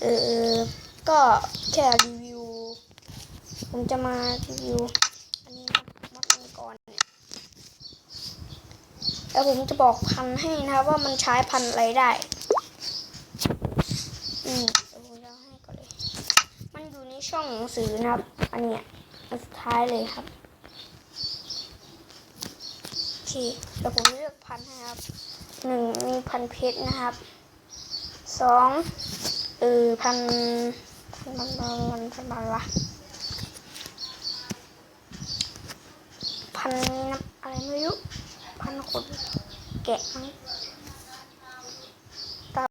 เออก็แค่รีวิว ผมจะมารีวิว อันนี้นะมดมังกรเนี่ยแล้วผมจะบอกพันให้นะครับว่ามันใช้พันอะไรได้ อืมเดี๋ยวผมจะให้ก่อนเลย มันอยู่ในช่องหนังสือนะครับ อันเนี้ยอันสุดท้ายเลยครับโอเคเดี๋ยวผมเลือกพันธุ์ให้ครับหนึ่งมีพันเพชรนะครับสอง เออพันพันพันพันพันพันละพันน้ำอะไรไม่รู้พันขนแกะมั้งตา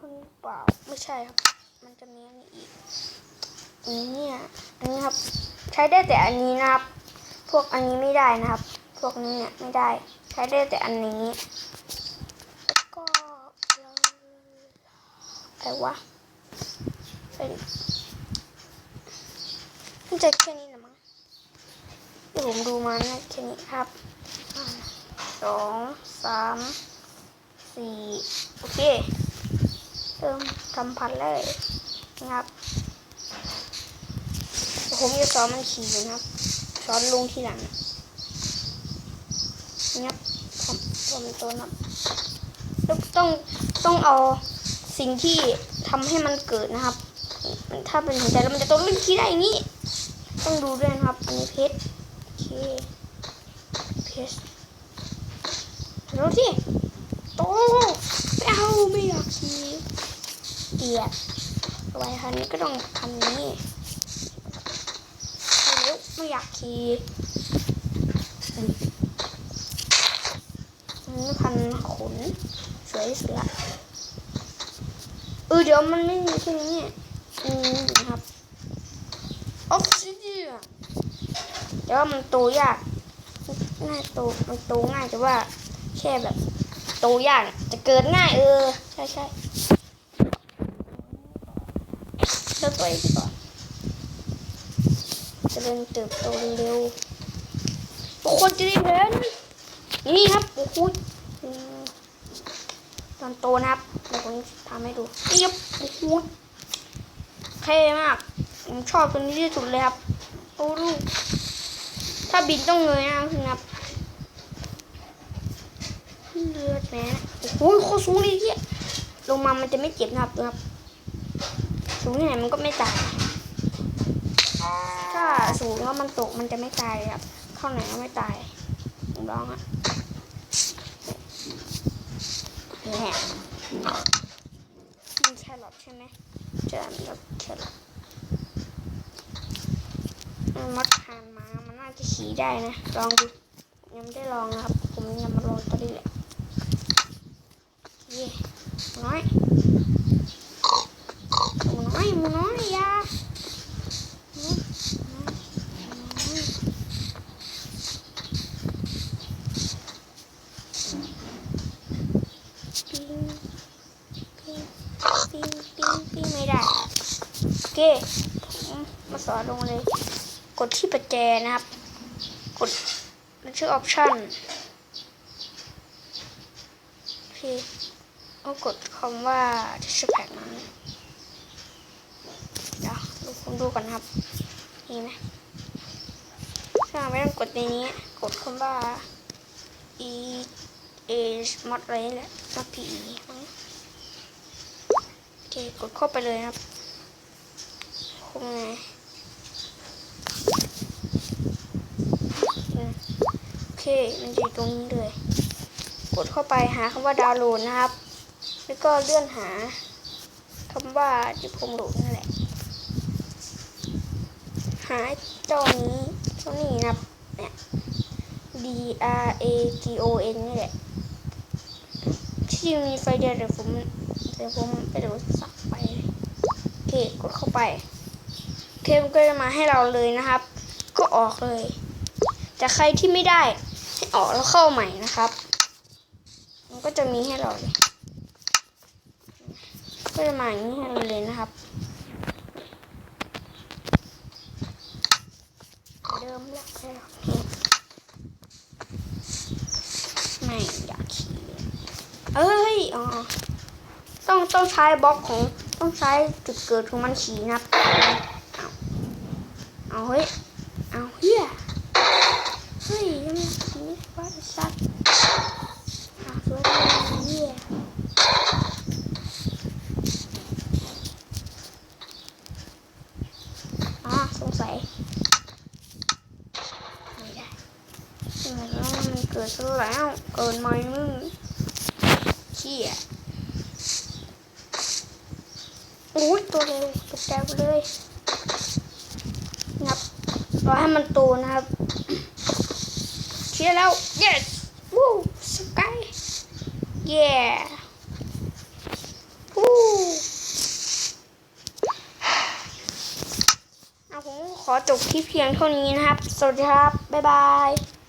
พันเปล่าไม่ใช่ครับ มันจะมีอันนี้อีกอันนี้อันนี้ครับ ใช้ได้แต่อันนี้นะครับ พวกอันนี้ไม่ได้นะครับ พวกนี้เนี่ยไม่ได้ ใช้ได้แต่อันนี้ แล้วก็ อะไรวะเป็นน่าจะแค่นี้แหละมั้งเดี๋ยวผมดูมานะแค่นี้ครับสองสามสี่โอเคเริ่มทำพันเลยนะครับผมจะสอนมันขี่นะครับสอนลงที่หลังนะครับทำทำตัวนับต้องต้องเอา สิ่งที่ทำให้มันเกิดนะครับ มันถ้าเป็นหัวใจแล้วมันจะโตเล่นขี้ได้อย่างนี้ ต้องดูด้วยนะครับ อันนี้เพชรโอเคเพชรดูที่โตไม่เอาไม่อยากขี่เกียดไว้คันนี้ก็ต้องคันนี้เร็วไม่อยากขี่อืมอันนี้พันขนสวยสุดละ ออเดี๋ยวมันไม่มีแค่นี้อืมนะครับออกซิเดียนแต่ว่ามันโตยากง่ายโตมันโตง่ายแต่ว่าแค่แบบโตยากอะจะเกิดง่ายเออ ใช่ใช่เลือกตัวเองก่อนเจะเริญเติบโตเร็วทุกคนจะได้เห็นนี่ครับโอ้โหอืมตอนโตนะครับเดี๋ยวผมทำให้ดูนี่ครับโอ้โหเท่มาก ผมชอบตัวนี้ที่สุดเลยครับโอ้ลูกถ้าบินต้องเงยหน้าขึ้นครับเลือดแม่โอ้โหโคตรสูงเลยเนี่ยลงมามันจะไม่เจ็บนะครับครับสูงที่ไหนมันก็ไม่ตายถ้าสูงแล้วมันตกมันจะไม่ตายครับเข้าไหนก็ไม่ตายผมลองอะแห มมีแครอทใช่ไหมเจอมีแครอทมันมัดหานมามันน่าจะขี่ได้นะ ลองดูยังไม่ได้ลองนะครับ ผมยังมาลองตัวนี้แหละเย่น้อยมน้อยมน้อยอยาหมูน้อยหมูน้อยปิ้งปิ้ง ปิ้งปิ้งปิ้งไม่ได้ โอเคผมมาสอนลงเลย กดที่ประแจนะครับ กดมันชื่อออปชั่นโอเคก็กดคำว่า texture pack นั้นเดี๋ยวดูคุณดูก่อนครับนี่ไหมถ้าไม่ต้องกดในนี้ กดคำว่า e a mod อะไรนี่แหละ mod p e มั้งโอ เคกดเข้าไปเลยครับคงไงโอเค มันจะอยู่ตรงนี้เลย กดเข้าไปหาคำว่าดาวน์โหลดนะครับ แล้วก็เลื่อนหาคำว่าที่ผมโหลดนั่นแหละ หาเจ้านี้เจ้านี้นะครับ เนี่ย D R A G O N นี่แหละที่มีไฟเดียวเดี๋ยวผมเดี๋ยวผมไปดูสัก เคกดเข้าไปเคมันก็จะมาให้เราเลยนะครับ ก็ออกเลย แต่ใครที่ไม่ได้ให้ออกแล้วเข้าใหม่นะครับ มันก็จะมีให้เราเลยก็จะมาอย่างนี้ให้เราเลยนะครับเดิมแล้วไม่อยากขี่เลยเอ้ยอ๋อต้องต้องใช้บล็อกของ ต้องใช้จุดเกิดของมันขี่นับเอาเอาเฮ้ย เอาเฮียเฮ้ยยังไม่ไม่ว่าสัตว์อะสวเฮียอะสงสัยไม่ได้ไม่ได้แล้วมันเกิดซะแล้ว เกินไหมมึงเชี่ย โอ้ยตัวเร็วตกใจหมดเลยนะครับรอให้มันโตนะครับเชียร์แล้ว yes วู้สกาย yeah วู้เอาผมขอจบคลิปเพียงเท่านี้นะครับ สวัสดีครับ บ๊ายบาย